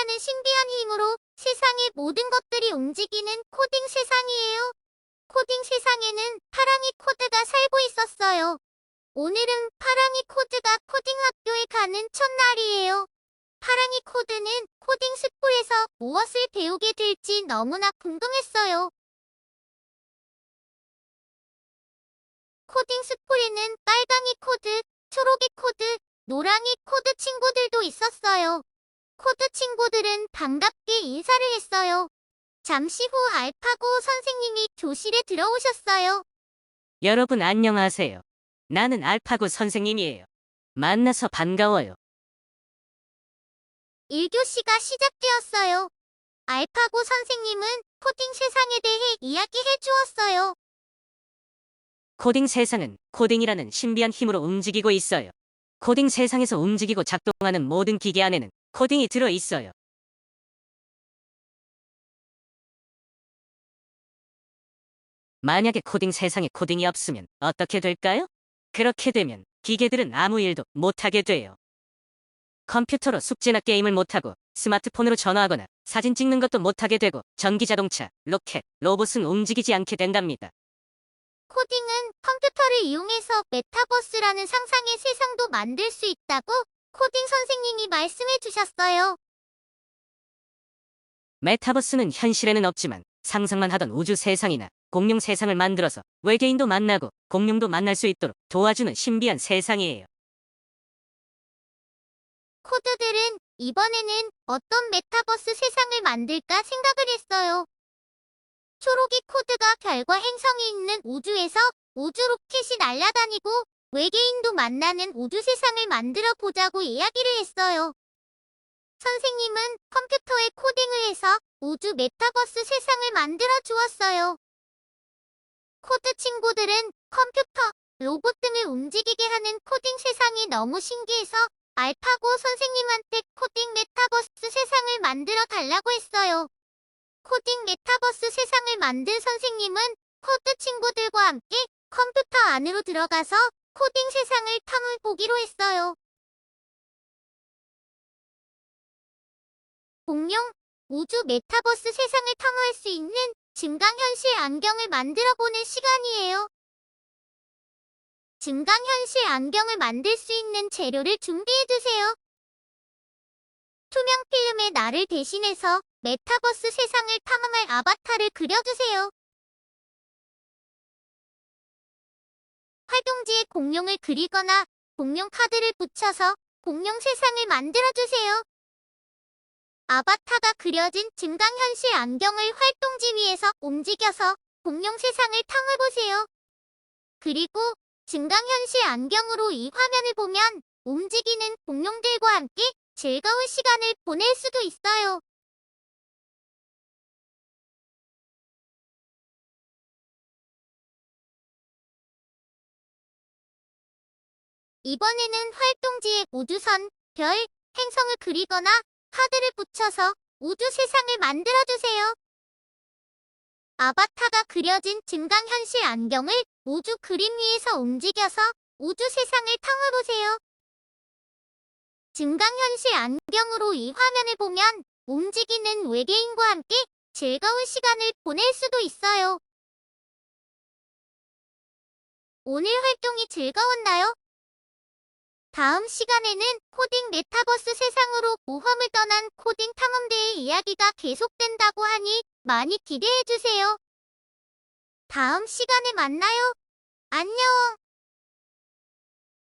하려는 신비한 힘으로 세상의 모든 것들이 움직이는 코딩 세상이에요. 코딩 세상에는 파랑이 코드가 살고 있었어요. 오늘은 파랑이 코드가 코딩 학교에 가는 첫날이에요. 파랑이 코드는 코딩 스쿨에서 무엇을 배우게 될지 너무나 궁금했어요. 코딩 스쿨에는 빨강이 코드, 초록이 코드, 노랑이 코드 친구들도 있었어요. 코드 친구들은 반갑게 인사를 했어요. 잠시 후 알파고 선생님이 교실에 들어오셨어요. 여러분 안녕하세요. 나는 알파고 선생님이에요. 만나서 반가워요. 1교시가 시작되었어요. 알파고 선생님은 코딩 세상에 대해 이야기해 주었어요. 코딩 세상은 코딩이라는 신비한 힘으로 움직이고 있어요. 코딩 세상에서 움직이고 작동하는 모든 기계 안에는 코딩이 들어 있어요. 만약에 코딩 세상에 코딩이 없으면 어떻게 될까요? 그렇게 되면 기계들은 아무 일도 못하게 돼요. 컴퓨터로 숙제나 게임을 못하고 스마트폰으로 전화하거나 사진 찍는 것도 못하게 되고 전기자동차, 로켓, 로봇은 움직이지 않게 된답니다. 코딩은 컴퓨터를 이용해서 메타버스라는 상상의 세상도 만들 수 있다고 코딩 선생님이 말씀해 주셨어요. 메타버스는 현실에는 없지만 상상만 하던 우주 세상이나 공룡 세상을 만들어서 외계인도 만나고 공룡도 만날 수 있도록 도와주는 신비한 세상이에요. 코드들은 이번에는 어떤 메타버스 세상을 만들까 생각을 했어요. 초록이 코드가 별과 행성이 있는 우주에서 우주 로켓이 날아다니고 외계인도 만나는 우주 세상을 만들어 보자고 이야기를 했어요. 선생님은 컴퓨터에 코딩을 해서 우주 메타버스 세상을 만들어 주었어요. 코드 친구들은 컴퓨터, 로봇 등을 움직이게 하는 코딩 세상이 너무 신기해서 알파고 선생님한테 코딩 메타버스 세상을 만들어 달라고 했어요. 코딩 메타버스 세상을 만든 선생님은 코드 친구들과 함께 컴퓨터 안으로 들어가서 코딩 세상을 탐을 보기로 했어요. 공룡, 우주 메타버스 세상을 탐험할 수 있는 증강현실 안경을 만들어 보는 시간이에요. 증강현실 안경을 만들 수 있는 재료를 준비해 두세요. 투명 필름에 나를 대신해서 메타버스 세상을 탐험할 아바타를 그려주세요. 활동지에 공룡을 그리거나 공룡 카드를 붙여서 공룡 세상을 만들어주세요. 아바타가 그려진 증강현실 안경을 활동지 위에서 움직여서 공룡 세상을 탐해보세요. 그리고 증강현실 안경으로 이 화면을 보면 움직이는 공룡들과 함께 즐거운 시간을 보낼 수도 있어요. 이번에는 활동지에 우주선, 별, 행성을 그리거나 카드를 붙여서 우주 세상을 만들어주세요. 아바타가 그려진 증강현실 안경을 우주 그림 위에서 움직여서 우주 세상을 탐해보세요. 증강현실 안경으로 이 화면을 보면 움직이는 외계인과 함께 즐거운 시간을 보낼 수도 있어요. 오늘 활동이 즐거웠나요? 다음 시간에는 코딩 메타버스 세상으로 모험을 떠난 코딩 탐험대의 이야기가 계속된다고 하니 많이 기대해주세요. 다음 시간에 만나요. 안녕.